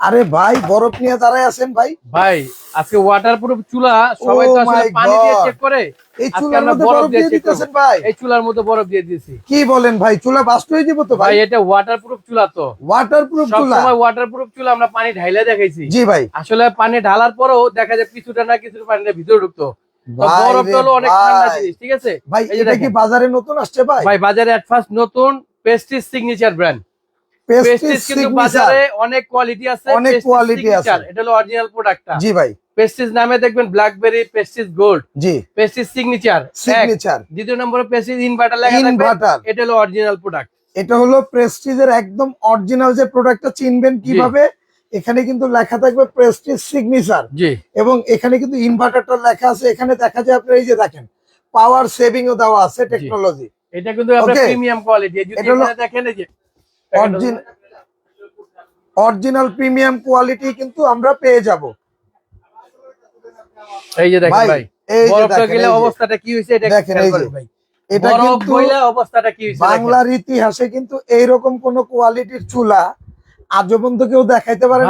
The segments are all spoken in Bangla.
আরে ভাই বরফ নিয়ে দাঁড়ায় আছেন ভাই। ভাই আজকে ওয়াটার প্রুফ চুলা সবাই তো Oh আসলে পানি দিয়ে চেক করে। এই চুলার মধ্যে বরফ বরফ দিয়ে দিতেছেন ভাই। এই চুলার মধ্যে বরফ দিয়ে দিয়েছি। কি বলেন ভাই চুলা বাস্ট হয়ে যাব তো ভাই? এটা ওয়াটারপ্রুফ চুলা তো। ওয়াটার প্রুফ চুলা। সময় ওয়াটারপ্রুফ চুলা আমরা পানি ঢাইলে দেখাইছি। জি ভাই। আসলে পানি ঢালার পরেও দেখা যায় কিছুটা না কিছুটা পানিটা ভিতরে ঢুকতো। রে হলো অনেক। ঠান্ডা জিনিস ঠিক আছে? ভাই এটা কি বাজারে নতুন আসছে ভাই? ভাই বাজারে এট ফার্স্ট নতুন পেস্টিস সিগনেচার ব্র্যান্ড পেস্টিস কিন্তু বাজারে অনেক কোয়ালিটি আছে অনেক Signature, আছে। এটা হলো অরিজিনাল প্রোডাক্টটা জি ভাই। পেস্টিস নামে দেখবেন ব্ল্যাকবেরি পেস্টিস গোল্ড জি। পেস্টিস সিগনেচার সিগনেচার দ্বিতীয় নম্বরে পেস্টিস ইনভার্টার লেখা ইনভার্টার এটা হলো অরিজিনাল প্রোডাক্ট এটা হলো প্রেস্টিজের একদম অরিজিনাল যে প্রোডাক্টটা চিনবেন কীভাবে এখানে কিন্তু লেখা থাকবে প্রেস্টিজ সিগনেচার জি। এবং এখানে কিন্তু ইনভার্টারটা লেখা আছে। এখানে দেখা যায় আপনার এই যে দেখেন পাওয়ার সেভিং ও দেওয়া আছে টেকনোলজি এটা কিন্তু আপনার প্রিমিয়াম কোয়ালিটি যদি দেখেন এই যে অরিজিনাল প্রিমিয়াম কোয়ালিটি কিন্তু আমরা পেয়ে যাব এই যে দেখেন ভাই, এই যে। অবস্থাটা কি হইছে এটা দেখেন, এই যে। ভাই এটা কিন্তু অবস্থাটা কি হইছে। বাংলার ইতিহাসে কিন্তু এইরকম কোন কোয়ালিটির চুলা আজও পর্যন্ত কেউ দেখাইতে পারে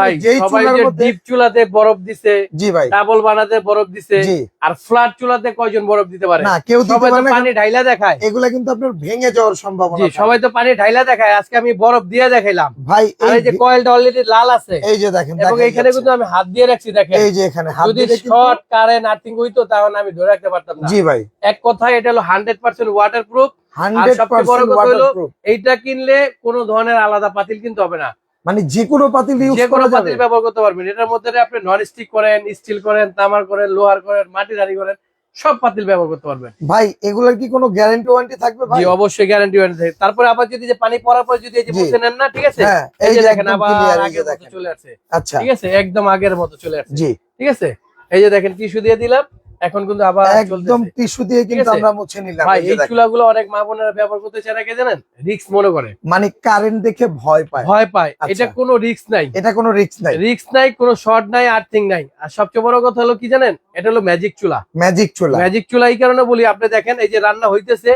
ডিপ চুলাতে বরফ দিছে জি ভাই। ডাবল বানাতে বরফ দিছে জি। আর ফ্ল্যাট চুলাতে কয়জন বরফ দিতে পারে? না কেউ সবাই তো পানি ঢাইলা দেখায়। এগুলা কিন্তু আপনার ভেঙে যাওয়ার সম্ভাবনা জি সবাই তো পানি ঢাইলা দেখায় আজকে আমি বরফ দিয়ে দেখাইলাম। ভাই এই যে কয়েলটা অলরেডি লাল আছে। এই যে দেখেন এবং এখানে কিন্তু আমি হাত দিয়ে রাখছি দেখেন। এই যে এখানে হাত যদি দিলে শর্ট কারেন্ট আর্থিং হইতো তাহলে আমি ধরে রাখতে পারতাম না। জি ভাই। এক কথায় এটা হলো hundred percent waterproof hundred সবচেয়ে বড় পার্সেন্ট কথা হলো- ওয়াটারপ্রুফ এইটা কিনলে কোনো ধরনের আলাদা পাতিল কিনতে হবে না। মানে যে কোনো পাতিল ইউজ যে কোনো করা যাবে। পাতিল ব্যবহার করতে পারবেন। এটার মধ্যে আপনি নন স্টিক করেন স্টিল করেন তামার করেন লোহার করেন মাটির হাড়ি করেন সব পাতিল ব্যবহার করতে পারবেন। ভাই এগুলোর কি কোনো গ্যারান্টি ওয়ারেন্টি থাকবে ভাই? জি অবশ্যই গ্যারান্টি ওয়ারেন্টি তারপরে আবার যদি যে পানি পড়ার পর যদি এই যে জি। বুঝে নেন না ঠিক আছে? হ্যাঁ এই যে দেখেন আবার মতো দেখেন। চলে আসছে। আচ্ছা। ঠিক আছে? একদম আগের মতো চলে আসছে। জি। ঠিক আছে? এই যে দেখেন টিস্যু দিয়ে দিলাম। এখন কিন্তু আবার একদম টিস্যু দিয়ে কিন্তু আমরা মুছে নিলাম। ভাই এই চুলাগুলো অনেক মা বোনেরা ব্যবহার করতে চায় কে জানেন? রিস্ক মনে করে। মানে কারেন্ট দেখে ভয় পায়। ভয় পায়। আচ্ছা। এটা কোনো রিস্ক নাই। এটা কোনো রিস্ক নাই। রিস্ক নাই কোনো শর্ট নাই আর্থিং নাই। আর সবচেয়ে বড় কথা হলো কি জানেন? এটা হলো ম্যাজিক চুলা। ম্যাজিক চুলা। ম্যাজিক চুলা এই কারণে বলি আপনি দেখেন এই যে রান্না হইতেছে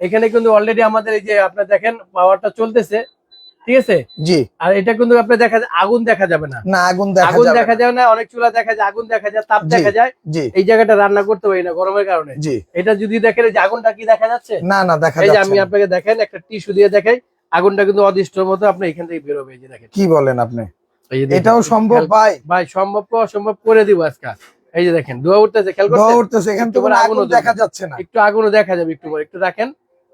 এখানে কিন্তু অলরেডি আমাদের এই যে আপনি দেখেন পাওয়ারটা চলতেছে। ঠিক আছে? জি। আর এটা কিন্তু আপনি দেখা যায় আগুন দেখা যাবে না। না আগুন দেখা আগুন দেখা। যায় না অনেক চুলা দেখা যায় আগুন দেখা যায় তাপ দেখা যায়। জি। এই জায়গাটা রান্না করতে পারি না গরমের কারণে। জি। এটা যদি দেখেন এই যে আগুনটা কি দেখা যাচ্ছে? না না দেখা এই যে যাচ্ছে আমি আপনাকে দেখেন একটা টিস্যু দিয়ে দেখাই আগুনটা কিন্তু অদৃষ্টর মতো আপনি এখান থেকে বেরোবে এই যে দেখেন। কি বলেন আপনি? এই এটাও সম্ভব ভাই? ভাই সম্ভব অসম্ভব করে দিব আজকে। এই যে দেখেন ধোয়া উঠতেছে খেয়াল উঠতেছে এখান থেকে আগুন দেখা যাচ্ছে না। একটু আগুনও দেখা যাবে একটু পরে একটু রাখেন।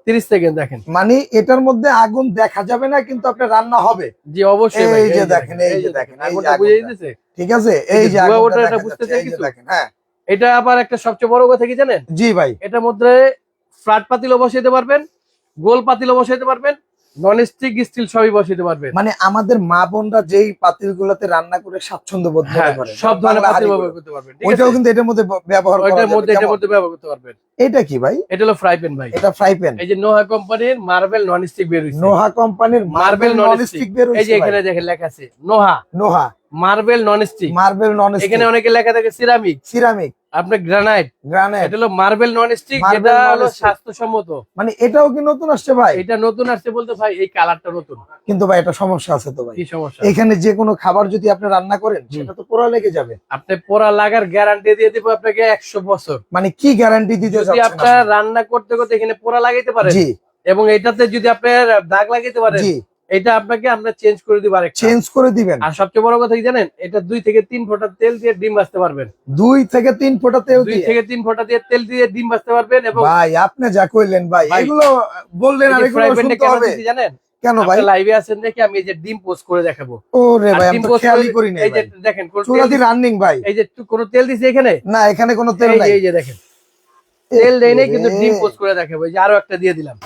তিরিশ সেকেন্ড দেখেন। মানে এটার মধ্যে আগুন দেখা যাবে না কিন্তু আপনার রান্না হবে। জি অবশ্যই এই যে দেখেন, এই যে দেখেন, আগুনটা। বুঝে দিতেছে ঠিক আছে এই যে আগুনটা এটা দেখা বুঝতে চাই কিছু? দেখেন হ্যাঁ। এটা আবার একটা সবচেয়ে বড় কথা কি জানেন? জি ভাই। এটার মধ্যে ফ্ল্যাট পাতিল বসাইতে পারবেন গোল পাতিল বসাইতে পারবেন নন স্টিক স্টিল সবই বসাইতে পারবেন। মানে আমাদের মা বোনরা যেই পাতিল গুলাতে রান্না করে স্বাচ্ছন্দ্য বোধ হ্যাঁ করে। সব ধরনের পাতিল ব্যবহার করতে পারবেন ওইটাও কিন্তু এটার মধ্যে ব্যবহার ওইটার মধ্যে এটার মধ্যে ব্যবহার করতে পারবেন। এটা কি ভাই? এটা হলো ফ্রাই প্যান ভাই। এটা ফ্রাই প্যান এই যে নোহা কোম্পানির মার্বেল নন স্টিক বের হইছে। নোহা কোম্পানির marble marble non non stick stick বের এই যে এখানে দেখেন লেখা আছে নোহা। Noha. Marble non stick marble non stick এখানে অনেকে লেখা থাকে সিরামিক সিরামিক আপনার গ্রানাইট গ্রানাইট এটা হলো মার্বেল নন স্টিক যেটা হলো। স্বাস্থ্যসম্মত। মানে এটাও কি নতুন আসছে ভাই? এটা নতুন আসছে বলতে ভাই এই কালারটা নতুন। কিন্তু ভাই এটা সমস্যা আছে তো ভাই। কি সমস্যা? এখানে যে কোনো খাবার যদি আপনি রান্না করেন। সেটা তো পোড়া লেগে যাবে। আপনি পোড়া লাগার গ্যারান্টি দিয়ে দিব আপনাকে একশো বছর। মানে কি গ্যারান্টি দিতে যদি আপনার আপনি? রান্না করতে করতে এখানে পোড়া লাগাইতে পারেন জি। এবং এটাতে যদি আপনার দাগ লাগাইতে পারেন জি। এটা আপনাকে আমরা চেঞ্জ করে দিব আরেকটা। চেঞ্জ করে দিবেন। আর সবচেয়ে বড় কথা কি জানেন? এটা দুই থেকে তিন ফোঁটা তেল দিয়ে ডিম ভাজতে পারবেন। দুই থেকে তিন ফোঁটা তেল দুই থেকে তিন ফোঁটা দিয়ে তেল দিয়ে ডিম ভাজতে পারবেন এবং ভাই আপনি যা কইলেন ভাই এগুলো বললেন আর এগুলো শুনতে হবে। জানেন? কেন ভাই? লাইভে আছেন দেখে আমি এই যে ডিম পোস্ট করে দেখাবো। ও রে ভাই আমি তো খেয়ালই করি নাই এই যে দেখেন কোন চুলা তেল দিয়ে রানিং ভাই। এই যে একটু কোনো তেল দিছে এখানে? না এখানে কোনো তেল নাই। এই যে দেখেন। তেল দেয় নাই কিন্তু ডিম পোস্ট করে দেখাবো। এই যে আরও একটা দিয়ে দিলাম।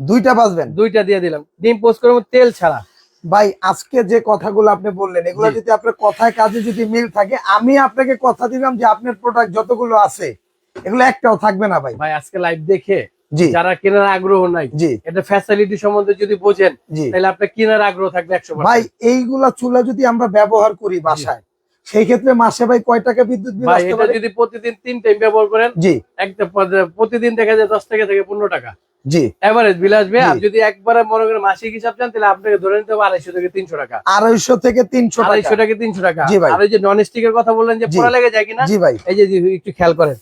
দুইটা বাজবেন। দুইটা দিয়ে দিলাম। ডিম পোস্ট করে তেল ছাড়া। ভাই আজকে যে কথাগুলো আপনি বললেন এগুলো যদি আপনার কথায় কাজে যদি মিল থাকে আমি আপনাকে কথা দিলাম যে আপনার প্রোডাক্ট যতগুলো আছে এগুলো একটাও থাকবে না ভাই। ভাই আজকে লাইভ দেখে যারা কেনার আগ্রহ নাই জি। এটা ফ্যাসিলিটি সম্বন্ধে যদি বোঝেন তাহলে আপনার কেনার আগ্রহ থাকবে একশো ভাই এইগুলা চুলা যদি আমরা ব্যবহার করি বাসায় সেই ক্ষেত্রে মাসে ভাই কয় টাকা বিদ্যুৎ বিল আসতে পারে? যদি প্রতিদিন তিন টাইম ব্যবহার করেন জি। একটা প্রতিদিন দেখা যায় দশ টাকা থেকে পনেরো টাকা। জি। এভারেজ বিল আসবে। জি। যদি একবারে মনে করেন মাসিক হিসাব চান তাহলে আপনাকে ধরে নিতে হবে আড়াইশো থেকে তিনশো টাকা। আড়াইশো থেকে তিনশো আড়াইশো থেকে তিনশো টাকা। জি ভাই। আর যে নন স্টিকের কথা বললেন যে পোড়া লেগে যায় কিনা? জি ভাই। এই যে একটু খেয়াল করেন।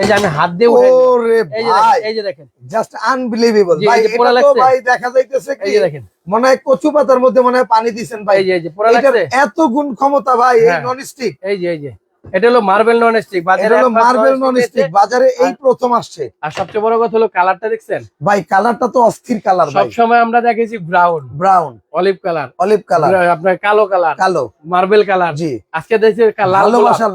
এই যে আমি হাত দিয়ে উঠে ওরে এই যে ভাই। দেখেন, এই যে দেখেন। জাস্ট আনবিলিভেবল ভাই এই এটা তো ভাই দেখা যাইতেছে এই যে দেখেন। মনে হয় কচু পাতার মধ্যে মনে হয় পানি দিছেন ভাই। এই যে এই যে পোড়া লাগছে। এত গুণ ক্ষমতা ভাই এই হ্যাঁ। নন স্টিক এই যে এই যে। এটা হলো মার্বেল নন স্টিক বাজারে হলো মার্বেল নন স্টিক বাজারে এই প্রথম আসছে। আর সবচেয়ে বড় কথা হলো কালারটা দেখছেন? ভাই কালারটা তো অস্থির কালার ভাই। সব সময় আমরা দেখেছি brown. Brown. Olive colour. Olive colour. আপনার কালো কালার। কালো। Marble colour. জি। আজকে দেখছি লাল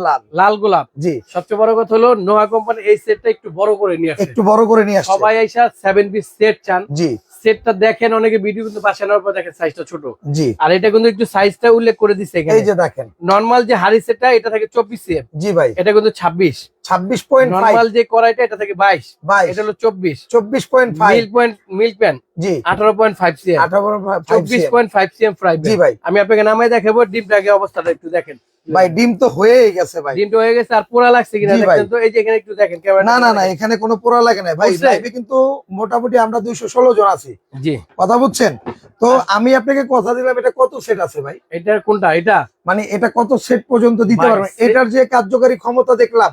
লাল। লাল গোলাপ। জি। সবচেয়ে বড় কথা হলো নোয়া কোম্পানি এই সেটটা একটু বড় করে নিয়ে আসছে। একটু বড় করে নিয়ে আসছে। সবাই আইসা 7 পিস সেট চান। জি। সেটটা দেখেন অনেকে ভিডিও কিন্তু বাসানোর পর দেখেন সাইজটা ছোট। জি। আর এটা কিন্তু একটু সাইজটা উল্লেখ করে দিছে এখানে। এই যে দেখেন। নরমাল যে হাড়ি সেটটা এটা থাকে 24 বিসিএম জি ভাই। এটা কিন্তু 26 26 পয়েন্ট নরমাল যে কড়াইটা এটা থেকে 22 22 এটা হলো 24 24.5 মিল্ক পয়েন্ট মিল্ক প্যান জি। 18.5 সিএম 18.5 24.5 সিএম ফ্রাই জি ভাই। আমি আপনাকে নামায় দেখাবো ডিপটাকে অবস্থাটা একটু দেখেন। ভাই ডিম তো হয়েই গেছে ভাই। ডিমটা হয়ে গেছে আর পোড়া লাগছে কিনা দেখেন। তো এই যে এখানে একটু দেখেন ক্যামেরা না না না এখানে কোনো পোড়া লাগে না ভাই লাইভে কিন্তু মোটামুটি আমরা দুইশো ষোলো জন আছি। জি। কথা বুঝছেন? তো আমি আপনাকে কথা দিলাম এটা কত সেট আছে ভাই? এটা কোনটা? এটা? মানে এটা কত সেট পর্যন্ত দিতে পারবে পারবেন? এটার যে কার্যকারী ক্ষমতা দেখলাম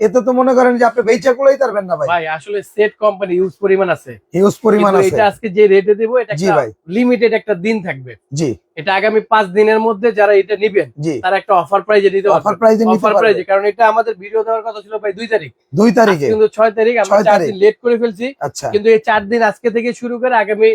এতে তো মনে করেন যে আপনি বেচা গুলোই পারবেন না ভাই। ভাই আসলে সেট কোম্পানি ইউজ পরিমাণ আছে। হিউজ পরিমাণ আছে। এটা আজকে যে রেটে দেবো এটা জি ভাই। লিমিটেড একটা দিন থাকবে। জি। এটা আগামী পাঁচ দিনের মধ্যে যারা এটা নিবেন তারা একটা অফার প্রাইজে নিতে অফার প্রাইজে নিতে অফার প্রাইজে কারণ এটা আমাদের ভিডিও দেওয়ার কথা ছিল ভাই দুই তারিখ। দুই তারিখে। কিন্তু ছয় তারিখ আমরা ছয় চার দিন লেট করে ফেলছি। আচ্ছা। কিন্তু এই চার দিন আজকে থেকে শুরু করে আগামী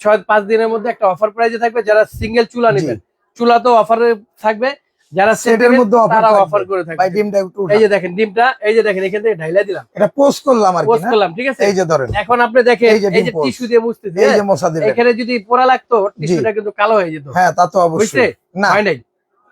ছয় পাঁচ দিনের মধ্যে একটা অফার প্রাইজে থাকবে যারা সিঙ্গেল চুলা নেবেন। চুলা তো অফারে থাকবে যারা সেটের মধ্যে অফার করে ভাই ডিমটা একটু এই যে দেখেন ডিমটা এই যে দেখেন এখান থেকে ঢাইলা দিলাম। এটা পোস্ট করলাম আর কি পোস্ট করলাম ঠিক আছে? এই যে ধরেন। এখন আপনি দেখেন এই যে যে। টিস্যু দিয়ে মুছতেছি এই যে হ্যাঁ? মশা দিলেন। এখানে যদি পোড়া লাগতো টিস্যুটা কিন্তু কালো হয়ে যেত। হ্যাঁ তা তো অবশ্যই। না। হয় নাই?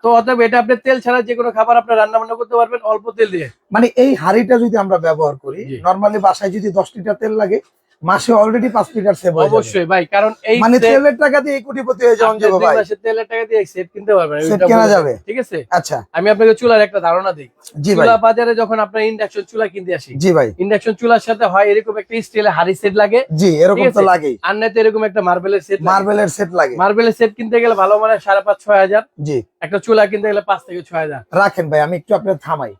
তো অতএব এটা আপনি তেল ছাড়া যে কোনো খাবার আপনি রান্না বান্না করতে পারবেন অল্প তেল দিয়ে। মানে এই হাড়িটা যদি আমরা ব্যবহার করি। নরমালি বাসায় যদি দশ লিটার তেল লাগে মাসে অলরেডি পাঁচ লিটার সেভ হয়ে যাবে। অবশ্যই ভাই কারণ এই মানে তেলের টাকা দিয়ে কোটিপতি হয়ে যাওয়া যাবে ভাই। মাসের তেলের টাকা দিয়ে সেট কিনতে পারবেন এটা কেনা যাবে। ঠিক আছে? আচ্ছা। আমি আপনাকে চুলার একটা ধারণা দিই। জি ভাই। চুলা বাজারে যখন আপনার ইন্ডাকশন চুলা কিনতে আসি জি ভাই। ইন্ডাকশন চুলার সাথে হয় এরকম একটা স্টিলের হাড়ি সেট লাগে। জি এরকম তো। লাগেই। আর নয়তো এরকম একটা মার্বেলের সেট মার্বেলের সেট লাগে। মার্বেলের সেট কিনতে গেলে ভালো মানে সাড়ে পাঁচ ছয় হাজার। জি। একটা চুলা কিনতে গেলে পাঁচ থেকে ছয় হাজার। রাখেন ভাই আমি একটু আপনার থামাই।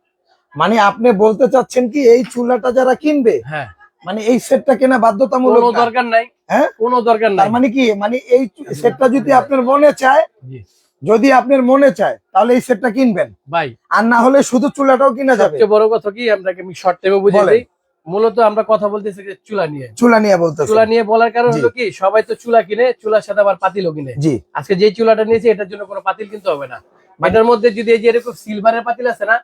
মানে আপনি বলতে চাচ্ছেন কি এই চুলাটা যারা কিনবে হ্যাঁ। মানে এই সেটটা কেনা বাধ্যতামূলক কোনো দরকার নাই। হ্যাঁ? কোনো দরকার নাই। মানে কি? মানে এই সেটটা যদি আপনার মনে চায় যদি আপনার মনে চায় তাহলে এই সেটটা কিনবেন। ভাই। আর না হলে শুধু চুলাটাও কিনা যাবে। সবচেয়ে বড় কথা কি? আপনাকে আমি শর্ট টাইমে বুঝিয়ে। দিই? মূলত আমরা কথা বলতেছি যে চুলা নিয়ে। চুলা নিয়ে বলতেছে চুলা নিয়ে বলার কারণ। হলো কি? সবাই তো চুলা কিনে চুলার সাথে আবার পাতিলও কিনে। জি। আজকে যে চুলাটা নিয়েছি এটার জন্য কোনো পাতিল কিনতে হবে না। এটার মধ্যে যদি এই যে এরকম সিলভারের পাতিল আছে না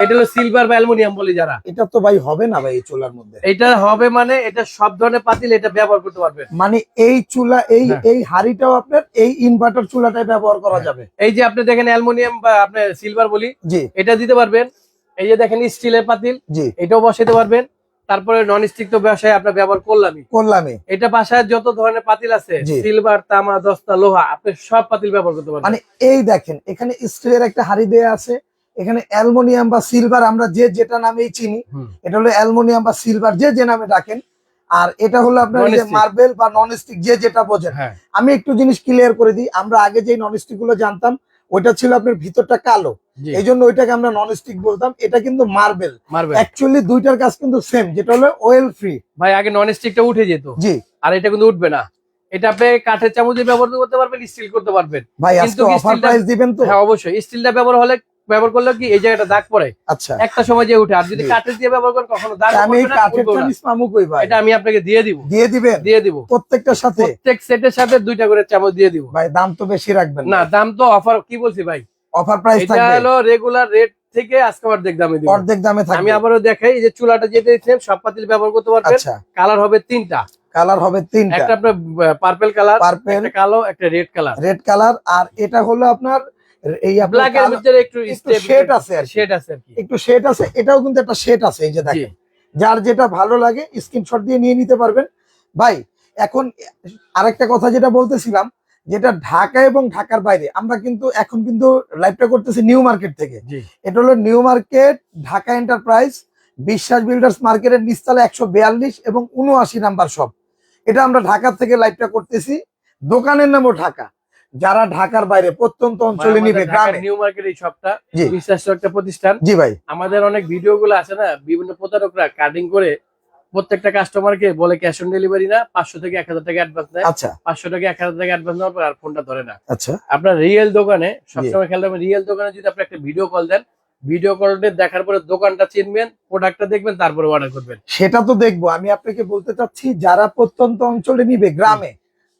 এটা হলো সিলভার বা অ্যালুমিনিয়াম বলি যারা। এটা তো ভাই হবে না ভাই এই চুলার মধ্যে। এটা হবে মানে এটা সব ধরনের পাতিল এটা ব্যবহার করতে পারবেন। মানে এই চুলা এই হ্যাঁ। এই হাড়িটাও আপনার এই ইনভার্টার চুলাটাই ব্যবহার করা যাবে। এই যে আপনি দেখেন অ্যালুমিনিয়াম বা আপনি সিলভার বলি জি। এটা দিতে পারবেন। এই যে দেখেন স্টিলের পাতিল জি। এটাও বসাতে পারবেন। তারপরে নন স্টিক তো ব্যবসায় আপনার ব্যবহার করলামই। করলামই। এটা বাসায় যত ধরনের পাতিল আছে সিলভার তামা দস্তা লোহা আপনি সব পাতিল ব্যবহার করতে পারবেন। মানে এই দেখেন এখানে স্টিলের একটা হাড়ি দেয়া আছে। এখানে অ্যালমোনিয়াম বা সিলভার আমরা যে যেটা নামেই চিনি এটা হলো অ্যালমোনিয়াম বা সিলভার যে যে নামে ডাকেন। আর এটা হলো আপনার যে মার্বেল বা নন স্টিক যে যেটা বোঝেন। হ্যাঁ। আমি একটু জিনিস ক্লিয়ার করে দিই আমরা আগে যে নন স্টিকগুলো জানতাম ওইটা ছিল আপনার ভিতরটা কালো। এই জন্য ওইটাকে আমরা নন স্টিক বলতাম এটা কিন্তু মার্বেল। অ্যাকচুয়ালি দুইটার কাজ কিন্তু সেম যেটা হলো অয়েল ফ্রি ভাই আগে নন স্টিকটা উঠে যেত। জি। আর এটা কিন্তু উঠবে না। এটা আপনি কাঠের চামচ দিয়ে ব্যবহার করতে পারবেন স্টিল করতে পারবেন। ভাই কিন্তু আজকে অফার প্রাইস দিবেন তো? হ্যাঁ অবশ্যই। স্টিলটা ব্যবহার হলে ব্যবহার করলে কি এই জায়গাটা দাগ পড়ে? আচ্ছা। একটা সময় যে উঠে আর যদি কাঠের দিয়ে ব্যবহার করেন কখনো দাগ আমি কাঠের। চামিচ পামু কই ভাই? এটা আমি আপনাকে দিয়ে দিব। দিয়ে দিবেন? দিয়ে দিব। প্রত্যেকটার সাথে? প্রত্যেক সেটের সাথে দুইটা করে চামচ দিয়ে দিব। ভাই দাম তো বেশি রাখবেন না দাম তো অফার কি বলছি ভাই? অফার প্রাইস এটা হলো রেগুলার রেট থেকে আজকে অর্ধেক দামে দিব। অর্ধেক দামে থাকবে। আমি আবারও দেখাই যে চুলাটা যেটা দিচ্ছেন সব পাতিল ব্যবহার করতে পারবেন। আচ্ছা। কালার হবে তিনটা। কালার হবে তিনটা। একটা আপনার পার্পেল কালার পার্পেল কালো একটা রেড কালার রেড কালার আর এটা হলো আপনার এই ব্ল্যাক এর ভিতরে একটু আছে আর শেড আছে আর কি। একটু শেড আছে এটাও কিন্তু একটা শেড আছে এই যে দেখেন। যার যেটা ভালো লাগে স্ক্রিনশট দিয়ে নিয়ে নিতে পারবেন। ভাই এখন আরেকটা কথা যেটা বলতেছিলাম যেটা ঢাকা এবং ঢাকার বাইরে আমরা কিন্তু এখন কিন্তু লাইভটা করতেছি নিউ মার্কেট থেকে। এটা হলো new market Dhaka enterprise Biswas builders মার্কেটের নিচতলা একশো বিয়াল্লিশ এবং উনআশি নাম্বার শপ এটা আমরা ঢাকা থেকে লাইভটা করতেছি। দোকানের নামও ঢাকা। যারা ঢাকার বাইরে প্রত্যন্ত অঞ্চলে নিবে গ্রামে। নিউ মার্কেট এই শপটা বিশ্বাস একটা প্রতিষ্ঠান। জি ভাই। আমাদের অনেক ভিডিও গুলো আছে না বিভিন্ন প্রতারকরা কাটিং করে প্রত্যেকটা কাস্টমারকে বলে ক্যাশ অন ডেলিভারি না পাঁচশো থেকে এক হাজার টাকা অ্যাডভান্স নেয়। আচ্ছা। পাঁচশো টাকা এক হাজার টাকা অ্যাডভান্স নেওয়ার পর আর ফোনটা ধরে না। আচ্ছা। আপনার রিয়েল দোকানে সবসময় খেয়াল রাখবেন রিয়েল দোকানে যদি আপনি একটা ভিডিও কল দেন ভিডিও কলটা দেখার পরে দোকানটা চিনবেন প্রোডাক্টটা দেখবেন তারপরে অর্ডার করবেন। সেটা তো দেখব। আমি আপনাকে বলতে চাচ্ছি যারা প্রত্যন্ত অঞ্চলে নিবে গ্রামে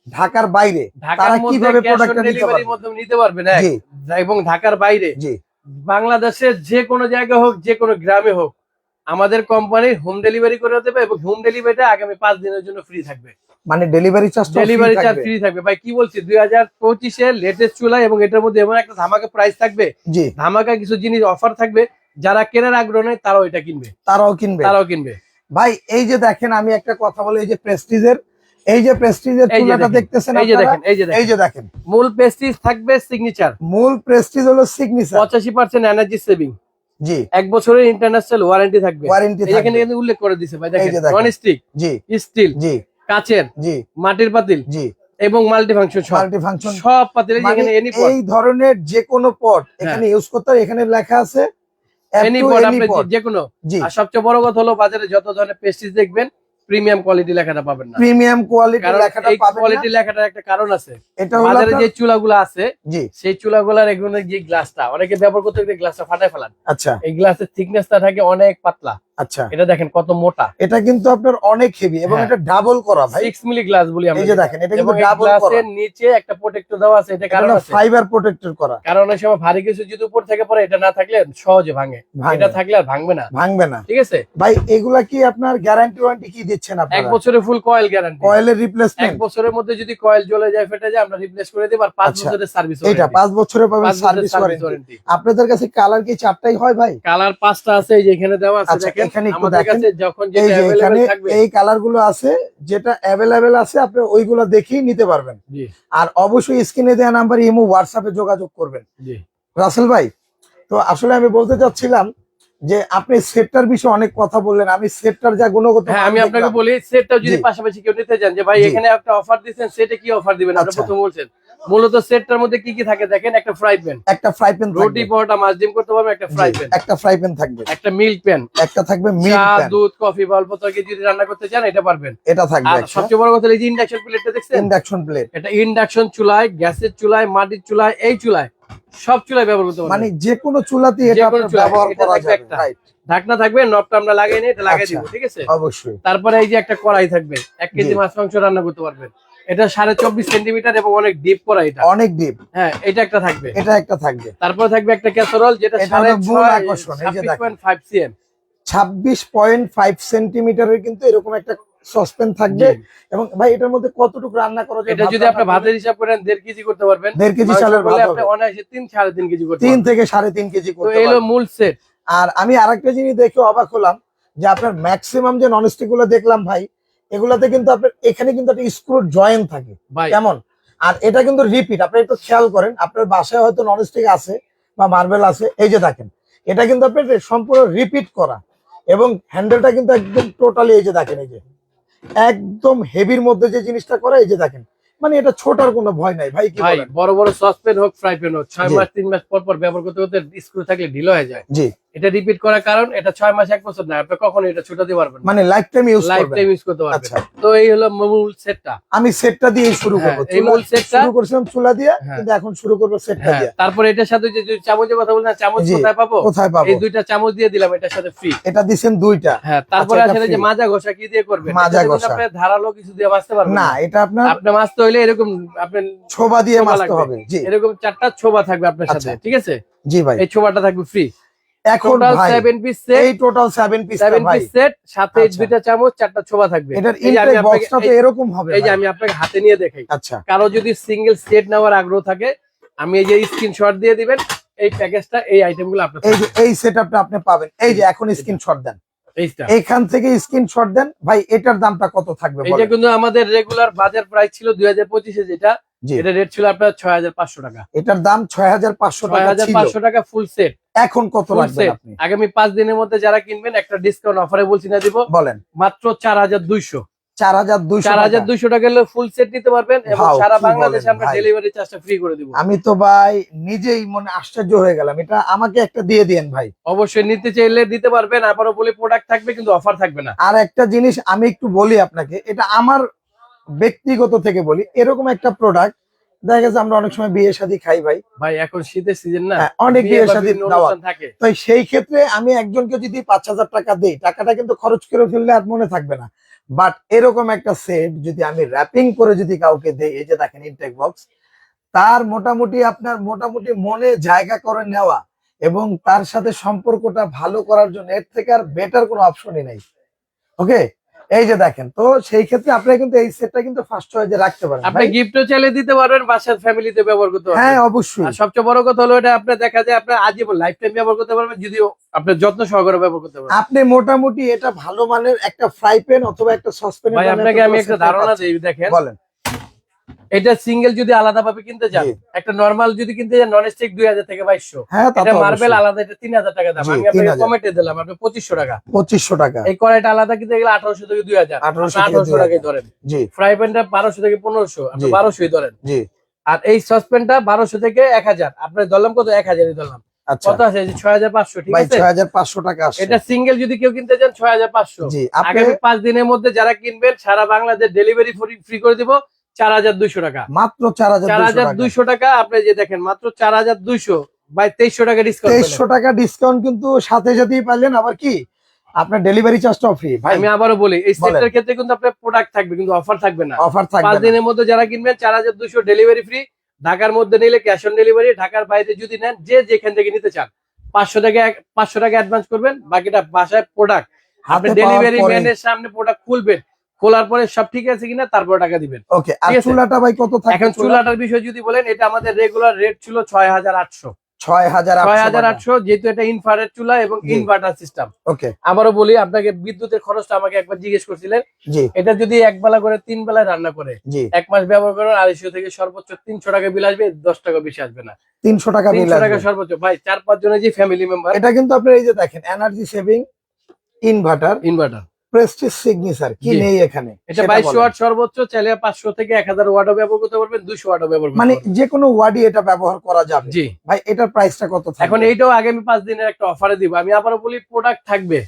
ঢাকার বাইরে ঢাকার তারা কীভাবে প্রোডাক্টটা নিতে পারবে? মাধ্যমে নিতে পারবেন এক। জি। এবং ঢাকার বাইরে জি। বাংলাদেশের যে কোনো জায়গায় হোক যে কোনো গ্রামে হোক আমাদের কোম্পানি হোম ডেলিভারি করে দেবে এবং হোম ডেলিভারিটা আগামী পাঁচ দিনের জন্য ফ্রি থাকবে। মানে delivery charge delivery charge free থাকবে। ভাই কি বলছি? দুই হাজার পঁচিশে লেটেস্ট চুলা এবং এটার মধ্যে এমন একটা ধামাকা প্রাইস থাকবে। জি। ধামাকা কিছু জিনিস অফার থাকবে। যারা কেনার আগ্রহ নেই তারাও এটা কিনবে। তারাও কিনবে। তারাও কিনবে। ভাই এই যে দেখেন আমি একটা কথা বলি এই যে প্রেস্টিজের এই যে প্রেস্টিজের এই চুলাটা দেখতেছেন এই যে দেখেন এই যে এই দেখেন যে দেখেন। মূল পেস্টিজ থাকবে সিগনেচার মূল প্রেস্টিজ হলো সিগনেচার পঁচাশি পার্সেন্ট এনার্জি সেভিং জি। এক বছরের ইন্টারন্যাশনাল ওয়ারেন্টি থাকবে। ওয়ারেন্টি এই এখানে কিন্তু উল্লেখ করে দিছে ভাই দেখেন নন স্টিক জি। স্টিল জি। কাচের জি। মাটির পাতিল জি। এবং মাল্টি ফাংশন সব। মাল্টি ফাংশন সব পাতিল এই এখানে এনি পট এই ধরনের যে কোনো পট হ্যাঁ। এখানে ইউজ করতে এখানে লেখা আছে এনি পট আপনি যে কোনো জি। আর সবচেয়ে বড় কথা হলো বাজারে যত ধরনের পেস্টিস দেখবেন প্রিমিয়াম কোয়ালিটি লেখাটা পাবেন না। প্রিমিয়াম কোয়ালিটি লেখাটা পাবেন কোয়ালিটি লেখাটার একটা কারণ আছে। এটা হলো বাজারে যে চুলাগুলো আছে জি। সেই চুলাগুলোর এগুলো যে গ্লাসটা অনেকে ব্যবহার করতে গেলে গ্লাসটা ফাটায় ফেলান। আচ্ছা। এই গ্লাসের থিকনেসটা থাকে অনেক পাতলা। আচ্ছা। এটা দেখেন কত মোটা। এটা কিন্তু আপনার অনেক হেভি এবং হ্যাঁ। এটা ডাবল করা ভাই। সিক্স মিলি গ্লাস বলি আমরা এই যে দেখেন এটা কিন্তু ডাবল করা। গ্লাসের নিচে একটা প্রোটেক্টর দেওয়া আছে এটা কারণ ফাইবার প্রোটেক্টর করা। কারণ অনেক সময় ভারী কিছু যদি উপর থেকে পড়ে এটা না থাকলে সহজে ভাঙে। এটা থাকলে আর ভাঙবে না। ভাঙবে না। ঠিক আছে? ভাই এগুলা কি আপনার গ্যারান্টি ওয়ারেন্টি কি দিচ্ছেন এক আপনারা বছরের ফুল কয়েল গ্যারান্টি কয়েলের এক রিপ্লেসমেন্ট বছরের মধ্যে যদি কয়েল জ্বলে যায় ফেটে যায় আমরা রিপ্লেস করে দেব আর পাঁচ আচ্ছা। বছরের সার্ভিস এটা পাঁচ বছরে পাবেন সার্ভিস ওয়ারেন্টি ওয়ারেন্টি আপনাদের কাছে কালার কি চারটাই হয় ভাই? কালার পাঁচটা আছে এই যে এখানে দেওয়া আছে আচ্ছা, দেখেন। এখানে একটু দেখেন। এই যে এখানে এই কালারগুলো আছে যেটা অ্যাভেলেবেল আছে আপনি ওইগুলো দেখেই নিতে পারবেন। আর অবশ্যই স্ক্রিনে দেওয়া নাম্বার ইমো হোয়াটসঅ্যাপে যোগাযোগ করবেন। রাসেল ভাই তো আসলে আমি বলতে চাচ্ছিলাম যে আপনি সেটটার বিষয়ে অনেক কথা বললেন আমি সেটটার যা গুণগত হ্যাঁ আমি আপনাকে। বলি সেটটাও যদি পাশাপাশি কেউ নিতে চান যে ভাই এখানে একটা অফার দিচ্ছেন সেটে কি অফার দিবেন? আপনি আচ্ছা। প্রথম বলছেন। মূলত সেটটার মধ্যে কি কি থাকে দেখেন? একটা ফ্রাই প্যান একটা ফ্রাই প্যান রুটি পরোটা মাছ ডিম করতে পারবেন একটা ফ্রাই প্যান একটা ফ্রাই প্যান থাকবে। একটা মিল্ক প্যান একটা থাকবে মিল্ক চা দুধ কফি অল্প তরকারি যদি রান্না করতে চান এটা পারবেন। এটা থাকবে আর সবচেয়ে বড় কথা এই যে ইন্ডাকশন প্লেটটা দেখছেন? ইন্ডাকশন প্লেট এটা ইন্ডাকশন চুলায় গ্যাসের চুলায় মাটির চুলায় এই চুলায়। সব চুলায় ব্যবহার করতে মানে যে কোনো চুলাতেই যে এটা ব্যবহার করা যাবে রাইট ঢাকনা থাকবে নবটা আমরা লাগাই নি এটা লাগাই আচ্ছা। দিব ঠিক আছে? অবশ্যই। তারপরে এই যে একটা কড়াই থাকবে এক কেজি মাছ মাংস রান্না করতে পারবেন। এটা সাড়ে চব্বিশ সেন্টিমিটার এবং অনেক ডিপ করা এটা। অনেক ডিপ হ্যাঁ এটা একটা থাকবে। এটা একটা থাকবে। তারপরে থাকবে একটা ক্যাসারোল যেটা এটা সাড়ে হলো মূল আকর্ষণ, এই যে দেখেন। ফাইভ সিএম ছাব্বিশ পয়েন্ট ফাইভ সেন্টিমিটারের কিন্তু এরকম একটা সসপেন থাকবে এবং ভাই এটার মধ্যে কতটুকু রান্না করা যায় এটা যদি আপনি ভাতের হিসাব করেন দেড় কেজি করতে পারবেন। দেড় কেজি চালের ভাত আপনি অনায়াসে তিন সাড়ে তিন কেজি করতে তিন পারবেন। থেকে সাড়ে তিন কেজি তো করতে এলো মূল সেট আর আমি আরেকটা জিনিস দেখে অবাক হলাম যে আপনার ম্যাক্সিমাম যে ননস্টিকগুলো দেখলাম ভাই এগুলাতে কিন্তু আপনার এখানে কিন্তু একটা স্ক্রুর জয়েন্ট থাকে। কেমন? আর এটা কিন্তু রিপিট আপনি একটু খেয়াল করেন আপনার বাসায় হয়তো ননস্টিক আছে বা মার্বেল আছে এই যে দেখেন এটা কিন্তু আপনার সম্পূর্ণ রিপিট করা। এবং হ্যান্ডেলটা কিন্তু একদম টোটালি এই যে দেখেন এই যে। একদম হেভির মধ্যে যে জিনিসটা করে এই যে দেখেন মানে এটা ছোটার কোনো ভয় নাই ভাই কি বলেন? বড় বড় সসপেন হোক ফ্রাই প্যান হোক ছয় মাস তিন মাস পর পর ব্যবহার করতে করতে স্ক্রু থাকলে ঢিলা হয়ে যায়। জি। এটা রিপিট করার কারণ এটা ছয় মাস এক বছর না আপনি কখনো এটা ছুটাতে পারবেন মানে life time use life time use করতে পারবেন। আচ্ছা। তো এই হলো মূল সেটটা আমি সেটটা দিয়ে শুরু হ্যাঁ, করব। এই মূল সেটটা- শুরু করছিলাম চুলা দিয়ে হ্যাঁ। কিন্তু এখন শুরু করব সেটটা হ্যাঁ দিয়ে। তারপরে এটার সাথে যে চামচের কথা বলছেন চামচ কোথায় পাবো? কোথায় পাবো? এই দুইটা চামচ দিয়ে দিলাম এটার সাথে ফ্রি এটা দিচ্ছেন দুইটা। হ্যাঁ তারপরে আচ্ছা, আসলে যে মাজা ঘষা কি দিয়ে করবেন? মাজা ঘষা। আপনি ধারালো কিছু দিয়ে বাঁচতে পারবেন না এটা আপনার আপনি মাছতে হইলে এরকম আপনি ছোবা দিয়ে মাছতে হবে জি। এরকম চারটা ছোবা থাকবে আপনার সাথে আচ্ছা। ঠিক আছে? জি ভাই। এই ছোবাটা থাকবে ফ্রি এখন ভাই পিস সেট এই টোটাল পিস পিস সেট সাথে আচ্ছা। দুইটা চামচ চারটা ছোবা থাকবে। এটার এই যে আমি ইনটেক বক্সটা তো এরকম হবে এই যে আমি আপনাকে হাতে নিয়ে দেখাই। আচ্ছা। কারও যদি সিঙ্গেল সেট নেওয়ার আগ্রহ থাকে আমি এই যে স্ক্রিনশট দিয়ে দিবেন এই প্যাকেজটা এই আইটেমগুলো আপনার এই যে এই সেটআপটা আপনি পাবেন। এই যে এখন স্ক্রিনশট দেন। এইখান থেকে স্ক্রিনশট দেন। ভাই এটার দামটা কত থাকবে বলেন? কিন্তু আমাদের রেগুলার বাজার প্রাইস ছিল দুই হাজার পঁচিশে যেটা এটা রেট ছিল আপনার ছয় হাজার পাঁচশো টাকা। এটার দাম ছয় হাজার পাঁচশো ছয় টাকা হাজার ছিল। পাঁচশো টাকা ফুল সেট এখন কত সেট আপনি? আগামী পাঁচ দিনের মধ্যে যারা কিনবেন একটা ডিসকাউন্ট অফারে বলছি না দিব। বলেন। মাত্র চার হাজার দুইশো। চার হাজার দুইশো চার হাজার দুইশো টাকা ফুল সেট নিতে পারবেন এবং সারা বাংলাদেশে আমরা? ডেলিভারি চার্জটা ফ্রি করে দিব। আমি তো ভাই নিজেই মনে আশ্চর্য হয়ে গেলাম। এটা আমাকে একটা দিয়ে দিয়েন ভাই। অবশ্যই নিতে চাইলে দিতে পারবেন আবারও বলি প্রোডাক্ট থাকবে কিন্তু অফার থাকবে না। আর একটা জিনিস আমি একটু বলি আপনাকে এটা আমার ব্যক্তিগত থেকে বলি এরকম একটা প্রোডাক্ট দেখা গেছে আমরা অনেক সময় বিয়ে শাদী খাই ভাই। ভাই এখন শীতের সিজন না। হ্যাঁ, অনেক বিয়ে দাওয়াত। থাকে। তো সেই ক্ষেত্রে আমি একজনকে যদি পাঁচ হাজার টাকা দিই টাকাটা কিন্তু খরচ করে ফেললে আর মনে থাকবে না। বাট এরকম একটা সেট যদি আমি র্যাপিং করে যদি কাউকে দেই এই যে দেখেন ইনটেক বক্স তার মোটামুটি আপনার মোটামুটি মনে জায়গা করে নেওয়া এবং তার সাথে সম্পর্কটা ভালো করার জন্য এর থেকে আর বেটার কোনো অপশনই নেই। ওকে এই যে দেখেন তো সেই ক্ষেত্রে আপনি কিন্তু এই সেটটা কিন্তু ফার্স্ট চয়েসে রাখতে পারেন। আপনি গিফটও চাইলে দিতে পারবেন বাসার ফ্যামিলিতে ব্যবহার করতে হ্যাঁ অবশ্যই। আর সবচেয়ে বড় কথা হলো এটা আপনি দেখা যায় আপনি আজীবন লাইফ টাইম ব্যবহার করতে পারবেন যদিও আপনি যত্ন সহকারে ব্যবহার করতে পারবেন। আপনি মোটামুটি এটা ভালো মানের একটা ফ্রাই প্যান অথবা একটা সসপ্যান ভাই আপনাকে আমি একটা ধারণা দেই দেখেন। বলেন। এটা সিঙ্গেল যদি আলাদা ভাবে কিনতে যান জি। একটা নর্মাল যদি কিনতে যান নন স্টিক দুই হাজার থেকে বাইশশো। হ্যাঁ এটা মার্বেল আলাদা এটা তিন হাজার টাকা দাম। আমি আপনাকে 3000 কমেন্টে দিলাম আপনি পঁচিশশো টাকা। পঁচিশশো টাকা। এই কড়াইটা আলাদা কিনতে গেলে আঠারোশো থেকে দুই হাজার। 1800 থেকে আঠারোশো 2000 টাকাই ধরেন। ফ্রাই প্যানটা বারোশো থেকে পনেরোশো আপনি বারোশোই ধরেন। আর এই সসপ্যানটা বারোশো থেকে এক হাজার। আপনার ধরলাম কত? এক হাজারই ধরলাম। আচ্ছা। কত আছে? ছয় হাজার পাঁচশো ঠিক আছে? ছয় হাজার পাঁচশো টাকা এটা সিঙ্গেল যদি কেউ কিনতে চান ছয় হাজার পাঁচশো। আগামী পাঁচ দিনের মধ্যে যারা কিনবেন সারা বাংলাদেশ ডেলিভারি ফ্রি করে দিব। চার হাজার দুইশো টাকা। মাত্র চার হাজার চার হাজার দুইশো টাকা আপনি যে দেখেন মাত্র চার হাজার দুইশো বাই তেইশশো টাকা ডিসকাউন্ট তেইশশো টাকা ডিসকাউন্ট কিন্তু সাথে সাথেই আবার কি? আপনার ডেলিভারি চার্জটাও ফ্রি ভাই। আমি আবারও বলি এই সেটের ক্ষেত্রে কিন্তু আপনার প্রোডাক্ট থাকবে কিন্তু অফার থাকবে না। অফার থাকবে। দিনের মধ্যে যারা কিনবেন চার হাজার দুইশো ডেলিভারি ফ্রি ঢাকার মধ্যে নিলে ক্যাশ অন ডেলিভারি ঢাকার বাইরে যদি নেন যে যেখান থেকে নিতে চান পাঁচশো টাকা পাঁচশো টাকা অ্যাডভান্স করবেন বাকিটা বাসায় প্রোডাক্ট আপনি ডেলিভারি ম্যানের সামনে প্রোডাক্ট খুলবেন খোলার পরে সব ঠিক আছে কিনা তারপর টাকা দিবেন। ওকে আর চুলাটা ভাই কত থাকে এখন চুলাটার বিষয় যদি বলেন এটা আমাদের রেগুলার রেট ছিল ছয় হাজার আটশো। ছয় হাজার ছয় হাজার আটশো যেহেতু এটা ইনফ্রারেড চুলা এবং ইনভার্টার সিস্টেম ওকে বলি আপনাকে বিদ্যুতের খরচটা আমাকে একবার জিজ্ঞেস করছিলেন। এটা যদি এক বেলা করে তিন বেলায় রান্না করে এক মাস ব্যবহার করেন আড়াইশো থেকে সর্বোচ্চ তিনশো টাকা বিল আসবে দশ টাকা বেশি আসবে না। তিনশো টাকা বিল তিনশো টাকা সর্বোচ্চ। ভাই চার পাঁচ জনের যে ফ্যামিলি মেম্বার এটা কিন্তু আপনার এই যে দেখেন energy saving inverter inverter Prestige signature কি নেই এখানে? এটা সেটা বাইশশো বলেন। ওয়াট সর্বোচ্চ চাইলে পাঁচশো থেকে এক হাজার ওয়াটও ব্যবহার করতে পারবেন দুশো ওয়াটও ব্যবহার মানে যে কোনো ওয়ার্ডই এটা ব্যবহার করা যাবে। জি। ভাই এটার প্রাইসটা কত থাকবে? এখন এইটাও আগামী পাঁচ দিনের একটা অফারে দিব। আমি আবারও বলি প্রোডাক্ট থাকবে।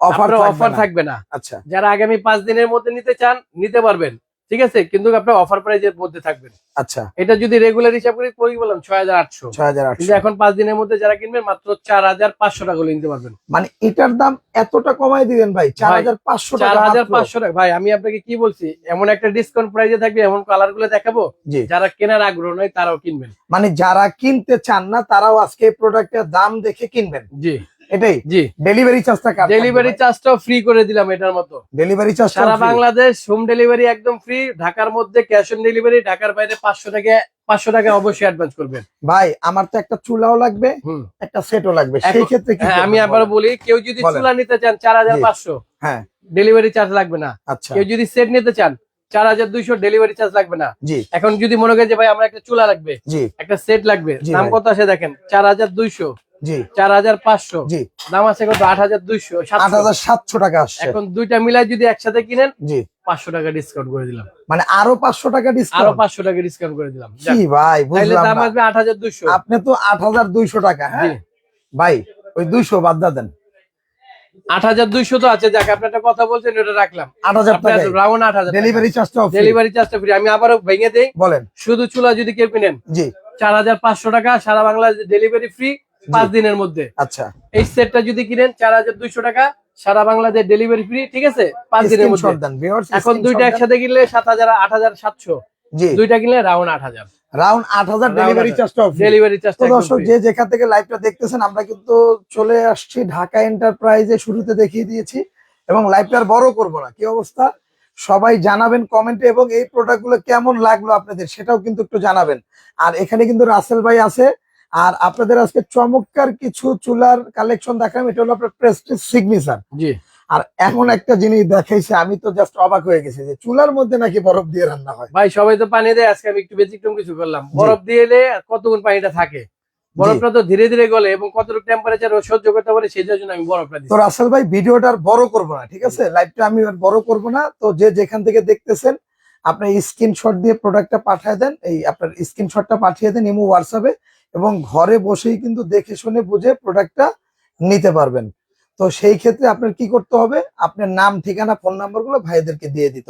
অফার অফার থাকবে না। আচ্ছা। যারা আগামী পাঁচ দিনের মধ্যে নিতে চান নিতে পারবেন। ঠিক আছে? কিন্তু আপনার অফার প্রাইজের মধ্যে থাকবেন। আচ্ছা। এটা যদি রেগুলার হিসাব করি করি বললাম? ছয় হাজার আটশো। ছয় হাজার কিন্তু এখন পাঁচ দিনের মধ্যে যারা কিনবেন মাত্র চার হাজার পাঁচশো টাকা নিতে পারবেন। মানে এটার দাম এতটা কমাই দিবেন ভাই? চার হাজার পাঁচশো চার টাকা হাজার। পাঁচশো টাকা। ভাই আমি আপনাকে কি বলছি? এমন একটা ডিসকাউন্ট প্রাইজে থাকবে এমন কালারগুলো দেখাবো যারা কেনার আগ্রহ নয় তারাও কিনবেন। মানে যারা কিনতে চান না তারাও আজকে এই প্রোডাক্টের দাম দেখে কিনবেন। জি। এটাই? জি। ডেলিভারি চার্জটা কাট ডেলিভারি চার্জটাও ফ্রি করে দিলাম এটার মতো। ডেলিভারি চার্জ সারা বাংলাদেশ হোম ডেলিভারি একদম ফ্রি ঢাকার মধ্যে ক্যাশ অন ডেলিভারি ঢাকার বাইরে পাঁচশো টাকা পাঁচশো টাকা অবশ্যই অ্যাডভান্স করবেন ভাই আমার তো একটা চুলাও লাগবে একটা সেটও লাগবে। সেই ক্ষেত্রে হ্যাঁ আমি আবার বলি কেউ যদি চুলা নিতে চান চার হাজার পাঁচশো। হ্যাঁ। ডেলিভারি চার্জ লাগবে না। আচ্ছা। কেউ যদি সেট নিতে চান চার হাজার দুইশো ডেলিভারি চার্জ লাগবে না। এখন যদি মনে করেন যে ভাই আমার একটা চুলা লাগবে। একটা সেট লাগবে। দাম। কত আছে দেখেন? চার হাজার দুইশো। জি। চার হাজার পাঁচশো। জি। দাম আছে কত? আট হাজার দুইশো আট হাজার সাতশো টাকা আসছে। এখন দুইটা মিলাই যদি একসাথে কিনেন জি। পাঁচশো টাকা ডিসকাউন্ট করে দিলাম। মানে আরও পাঁচশো টাকা আরও পাঁচশো টাকা ডিসকাউন্ট করে দিলাম। যাক, ভাই বুঝলাম দাম আসবে আট হাজার দুইশো। আপনি তো আট হাজার দুইশো টাকা হ্যাঁ? ভাই ওই দুইশো বাদ দেন। আট হাজার দুইশো তো আছে। যাক আপনি একটা কথা বলছেন ওটা রাখলাম। আট হাজার রাউন্ড আট হাজার ডেলিভারি চার্জটা ডেলিভারি চার্জটা ফ্রি আমি আবারও ভেঙে দেই। বলেন। শুধু চুলা যদি কেউ কিনেন জি। চার হাজার পাঁচশো টাকা সারা বাংলাদেশ ডেলিভারি ফ্রি পাঁচ দিনের মধ্যে। আচ্ছা। এই সেটটা যদি কিনেন চার হাজার দুইশো টাকা সারা বাংলাদেশ ডেলিভারি ফ্রি ঠিক আছে? পাঁচ দিনের মধ্যে। এখন দুইটা একসাথে কিনলে সাত হাজার আট হাজার সাতশো। দুইটা কিনলে রাউন্ড আট হাজার। রাউন্ড আট হাজার ডেলিভারি চার্জটা ডেলিভারি চার্জ দর্শক যে যেখান থেকে লাইভটা দেখতেছেন আমরা কিন্তু চলে আসছি ঢাকা এন্টারপ্রাইজে শুরুতে দেখিয়ে দিয়েছি। এবং লাইভটা আর বড় করব না। কি অবস্থা? সবাই জানাবেন কমেন্টে এবং এই প্রোডাক্টগুলো কেমন লাগল আপনাদের সেটাও কিন্তু একটু জানাবেন। আর এখানে কিন্তু রাসেল ভাই আছে। আর আপনাদের আজকে চমৎকার কিছু চুলার কালেকশন দেখালাম এটা হলো আপনার প্রেস্টিজ সিগনেচার জি। আর এমন একটা জিনিস দেখাইছে আমি তো জাস্ট অবাক হয়ে গেছি যে চুলার মধ্যে নাকি বরফ দিয়ে রান্না হয়। ভাই সবাই তো পানি দেয় আজকে আমি একটু ব্যতিক্রম কিছু করলাম। বরফ দিয়ে এলে কতক্ষণ পানিটা থাকে? বরফটা তো ধীরে ধীরে গলে এবং কতটুকু টেম্পারেচার সহ্য করতে পারে সেই জন্য আমি বরফটা তো দিচ্ছি রাসেল ভাই ভিডিওটা আর বড় করব না ঠিক আছে? লাইভটা আমি আর বড় করব না। তো যে যেখান থেকে দেখতেছেন আপনার স্ক্রিনশট দিয়ে প্রোডাক্টটা পাঠিয়ে দেন এই আপনার স্ক্রিনশটটা পাঠিয়ে দেন ইমো হোয়াটসঅ্যাপে এবং ঘরে বসেই কিন্তু দেখে শুনে বুঝে প্রোডাক্টটা নিতে পারবেন। তো সেই ক্ষেত্রে আপনার কি করতে হবে? আপনার নাম, ঠিকানা ফোন নাম্বারগুলো ভাইদেরকে দিয়ে দিতে হবে।